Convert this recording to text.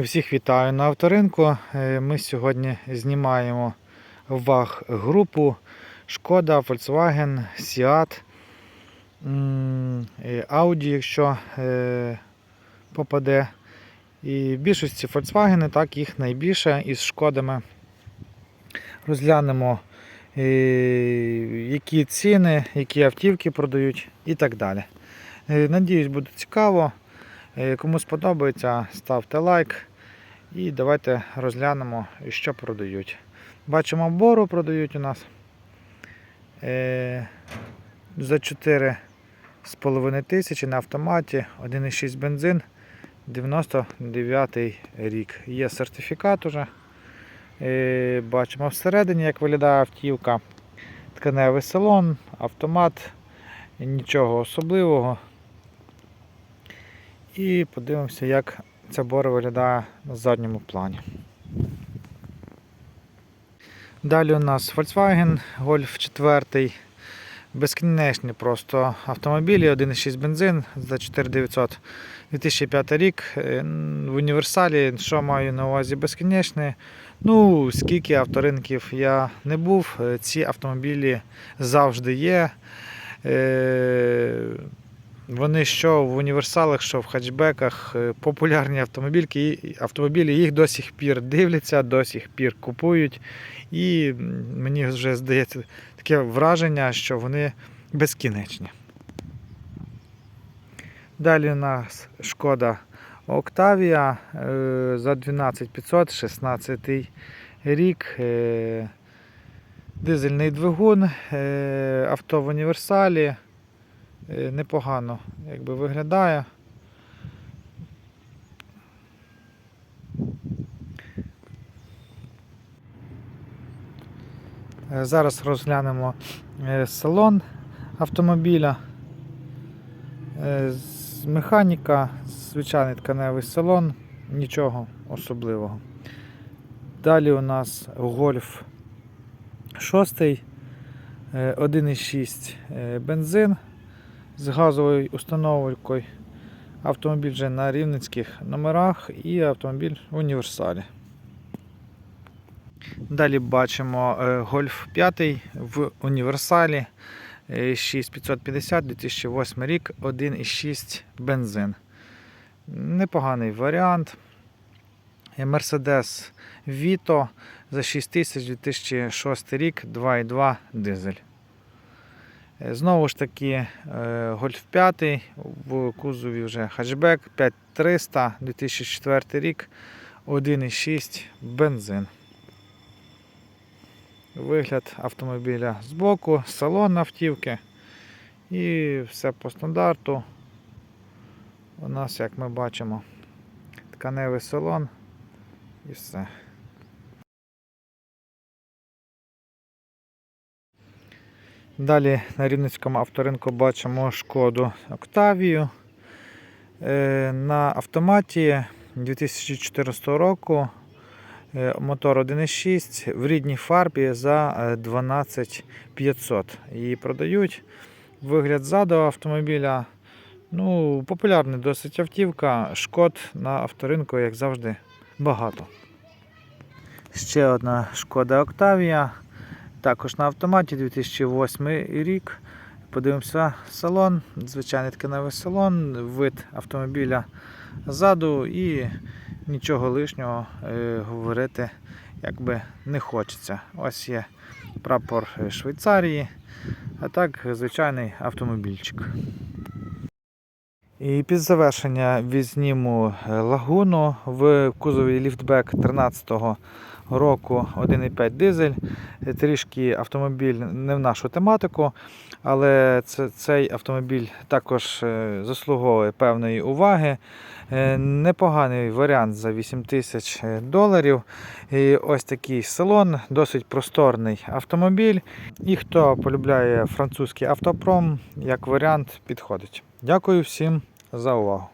Всіх вітаю на авторинку. Е, Ми сьогодні знімаємо ваг групу Шкода, Volkswagen, Seat, Audi, якщо е, попаде. І в більшості Volkswagen, так їх найбільше із шкодами. Розглянемо, е, які ціни, які автівки продають і так далі. Надіюсь, буде цікаво. Кому сподобається, ставте лайк і давайте розглянемо, що продають. Бачимо, бору продають у нас е, за 4,5 тисячі на автоматі, 1,6 бензин, 99 рік. Є сертифікат уже. Е, Бачимо всередині, як виглядає автівка. Тканевий салон, автомат, нічого особливого. І подивимося, як ця бора виглядає на задньому плані. Далі у нас Volkswagen Golf 4. Безкінечні просто автомобілі, 1,6 бензин за 4900 2005 рік. Е, В універсалі, що маю на увазі безкінечний. Ну, скільки авторинків я не був, е, ці автомобілі завжди є. Вони що в універсалах, що в хатчбеках, е, популярні автомобільки, автомобілі, їх до сих пір дивляться, до сих пір купують. І мені вже здається таке враження, що вони безкінечні. Далі у нас шкода Октавія е, за 12500, 16 рік. е, Дизельний двигун, авто в універсалі. Е, Непогано якби виглядає. Е, Зараз розглянемо е, салон автомобіля. Механіка, звичайний тканевий салон, нічого особливого. Далі у нас гольф 6, 1,6 е, бензин з газовою установкою. Автомобіль вже на рівненських номерах і автомобіль в універсалі. Далі бачимо е, Golf 5 в універсалі е, 6550 2008 рік, 1,6 бензин. Непоганий варіант. Е, Mercedes Vito за 6000 2006 рік, 2,2 дизель. Е, Знову ж таки, е, Golf 5 в кузові вже хатчбек 5300 2004 рік, 1,6 бензин. Вигляд автомобіля збоку, салон автівки і все по стандарту. У нас, як ми бачимо, тканевий салон і все. Далі на Рівненському авторинку бачимо шкоду Октавію. Е, На автоматі 2014 року е, мотор 1.6 в рідній фарбі за е, 12500. Її продають. Вигляд ззаду автомобіля. Ну, популярний досить автівка. Шкод на авторинку, як завжди, багато. Ще одна шкода Октавія. Також на автоматі 2008 рік. Подивимося салон, звичайний тканевий салон, вид автомобіля ззаду і нічого лишнього е, говорити якби не хочеться. Ось є прапор Швейцарії, а так звичайний автомобільчик. І під завершення візніму лагуну в кузові ліфтбек 13-го року 1,5 дизель. Трішки автомобіль не в нашу тематику, але це, цей автомобіль також е, заслуговує певної уваги. Е, Непоганий варіант за 8 тисяч доларів. І ось такий салон, досить просторний автомобіль. І хто полюбляє французький автопром, як варіант підходить. Дякую всім за увагу.